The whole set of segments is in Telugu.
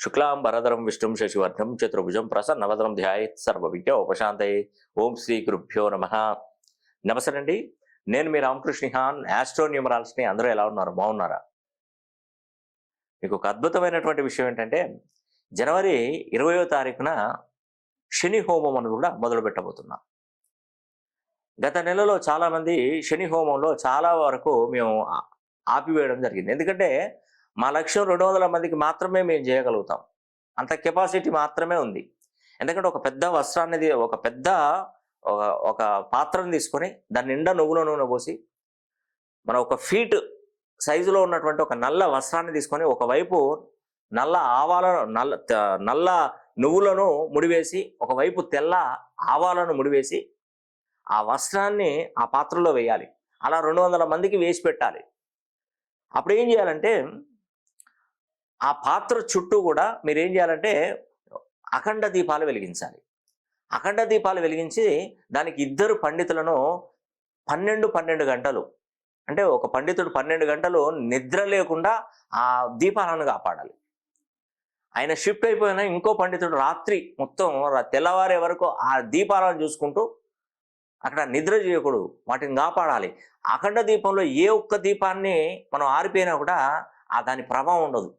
శుక్లాం వరదరం విష్ణుం శశివర్ణం చతుర్భుజం ప్రసన్నవదనం ధ్యాయత్ సర్వ విద్య ఉపశాంతయే ఓం శ్రీ గురుభ్యో నమ నమస్తే అండి నేను మీ రామకృష్ణిహాన్ హాన్ అందరూ ఎలా ఉన్నారు? బాగున్నారా? మీకు ఒక అద్భుతమైనటువంటి విషయం ఏంటంటే జనవరి ఇరవయో తారీఖున శని హోమం అని కూడా మొదలు పెట్టబోతున్నాం. గత నెలలో చాలామంది శని హోమంలో చాలా వరకు మేము ఆపివేయడం జరిగింది. ఎందుకంటే మా లక్ష్యం రెండు వందల మందికి మాత్రమే మేము చేయగలుగుతాం. అంత కెపాసిటీ మాత్రమే ఉంది. ఎందుకంటే ఒక పెద్ద వస్త్రాన్ని ఒక పెద్ద ఒక ఒక పాత్రను తీసుకొని దాని నిండా నువ్వుల నూనె పోసి మనం ఒక ఫీట్ సైజులో ఉన్నటువంటి ఒక నల్ల వస్త్రాన్ని తీసుకొని ఒకవైపు నల్ల ఆవాలను నల్ల నల్ల నువ్వులను ముడివేసి ఒకవైపు తెల్ల ఆవాలను ముడివేసి ఆ వస్త్రాన్ని ఆ పాత్రలో వేయాలి. అలా రెండు వందల మందికి వేసి పెట్టాలి. అప్పుడు ఏం చేయాలంటే ఆ పాత్ర చుట్టూ కూడా మీరు ఏం చేయాలంటే అఖండ దీపాలు వెలిగించాలి. అఖండ దీపాలు వెలిగించి దానికి ఇద్దరు పండితులను పన్నెండు పన్నెండు గంటలు అంటే ఒక పండితుడు పన్నెండు గంటలు నిద్ర లేకుండా ఆ దీపాలను కాపాడాలి. ఆయన షిఫ్ట్ అయిపోయిన ఇంకో పండితుడు రాత్రి మొత్తం తెల్లవారే వరకు ఆ దీపాలను చూసుకుంటూ అక్కడ నిద్ర చేయకూడదు వాటిని కాపాడాలి. అఖండ దీపంలో ఏ ఒక్క దీపాన్ని మనం ఆరిపోయినా కూడా ఆ దాని ప్రభావం ఉండదు.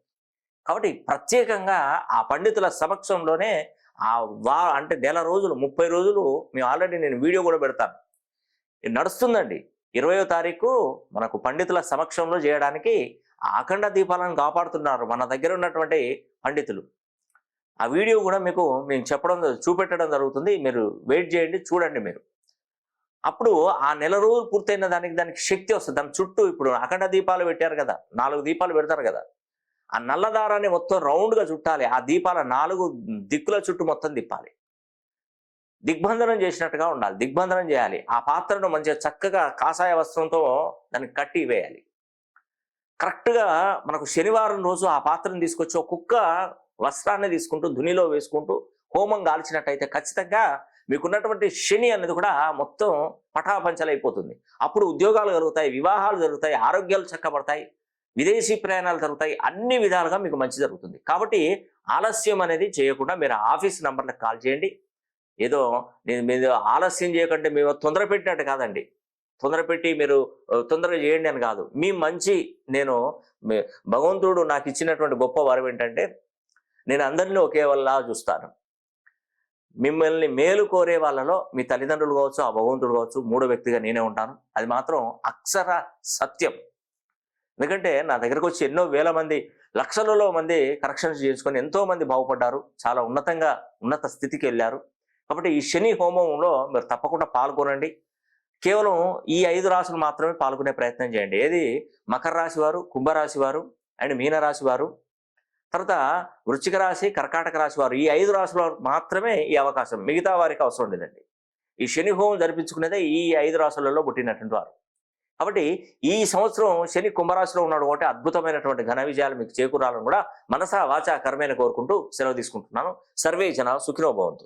కాబట్టి ప్రత్యేకంగా ఆ పండితుల సమక్షంలోనే ఆ వా అంటే నెల రోజులు ముప్పై రోజులు మేము ఆల్రెడీ నేను వీడియో కూడా పెడతాను. ఇది నడుస్తుందండి. ఇరవయో తారీఖు మనకు పండితుల సమక్షంలో చేయడానికి ఆ అఖండ దీపాలను కాపాడుతున్నారు మన దగ్గర ఉన్నటువంటి పండితులు. ఆ వీడియో కూడా మీకు మేము చెప్పడం చూపెట్టడం జరుగుతుంది. మీరు వెయిట్ చేయండి చూడండి మీరు. అప్పుడు ఆ నెల రోజులు పూర్తయిన దానికి దానికి శక్తి వస్తుంది. దాని చుట్టూ ఇప్పుడు అఖండ దీపాలు పెట్టారు కదా. నాలుగు దీపాలు పెడతారు కదా. ఆ నల్ల దారాన్ని మొత్తం రౌండ్గా చుట్టాలి. ఆ దీపాల నాలుగు దిక్కుల చుట్టూ మొత్తం తిప్పాలి. దిగ్బంధనం చేసినట్టుగా ఉండాలి. దిగ్బంధనం చేయాలి. ఆ పాత్రను మంచిగా చక్కగా కాషాయ వస్త్రంతో దాన్ని కట్టి వేయాలి. కరెక్ట్గా మనకు శనివారం రోజు ఆ పాత్రను తీసుకొచ్చి ఒక్కొక్క వస్త్రాన్ని తీసుకుంటూ ధునిలో వేసుకుంటూ హోమం కాల్చినట్టయితే ఖచ్చితంగా మీకున్నటువంటి శని అనేది కూడా మొత్తం పటాపంచలైపోతుంది. అప్పుడు ఉద్యోగాలు జరుగుతాయి వివాహాలు జరుగుతాయి ఆరోగ్యాలు చక్కబడతాయి. విదేశీ ప్రయాణాలు జరుగుతాయి. అన్ని విధాలుగా మీకు మంచి జరుగుతుంది. కాబట్టి ఆలస్యం అనేది చేయకుండా మీరు ఆఫీస్ నంబర్లకు కాల్ చేయండి. ఏదో నేను మీరు ఆలస్యం చేయకంటే మేము తొందర పెట్టినట్టు కాదండి. తొందర పెట్టి మీరు తొందరగా చేయండి అని కాదు. మీ మంచి నేను భగవంతుడు నాకు ఇచ్చినటువంటి గొప్ప వరం ఏంటంటే నేను అందరినీ ఒకే వల్ల చూస్తాను. మిమ్మల్ని మేలు కోరే వాళ్ళలో మీ తల్లిదండ్రులు కావచ్చు ఆ భగవంతుడు కావచ్చు మూడో వ్యక్తిగా నేనే ఉంటాను. అది మాత్రం అక్షర సత్యం. ఎందుకంటే నా దగ్గరకు వచ్చి ఎన్నో వేల మంది లక్షలలో మంది కరెక్షన్స్ చేసుకొని ఎంతో మంది బాగుపడ్డారు. చాలా ఉన్నతంగా ఉన్నత స్థితికి వెళ్ళారు. కాబట్టి ఈ శని హోమంలో మీరు తప్పకుండా పాల్గొనండి. కేవలం ఈ ఐదు రాశులు మాత్రమే పాల్గొనే ప్రయత్నం చేయండి. ఏది? మకర రాశి వారు కుంభరాశి వారు అండ్ మీనరాశి వారు. తర్వాత వృశ్చిక రాశి కర్కాటక రాశి వారు. ఈ ఐదు రాశుల మాత్రమే ఈ అవకాశం. మిగతా వారికి అవసరం లేదండి. ఈ శని హోమం జరిపించుకునేదే ఈ ఐదు రాశులలో పుట్టినటువంటి వారు. కాబట్టి ఈ సంవత్సరం శని కుంభరాశిలో ఉన్నాడు ఒకటి అద్భుతమైనటువంటి ఘన విజయాలు మీకు చేకూరాలని కూడా మనసా వాచా కర్మైన కోరుకుంటూ సెలవు తీసుకుంటున్నాను. సర్వే జన సుఖినోభవంతు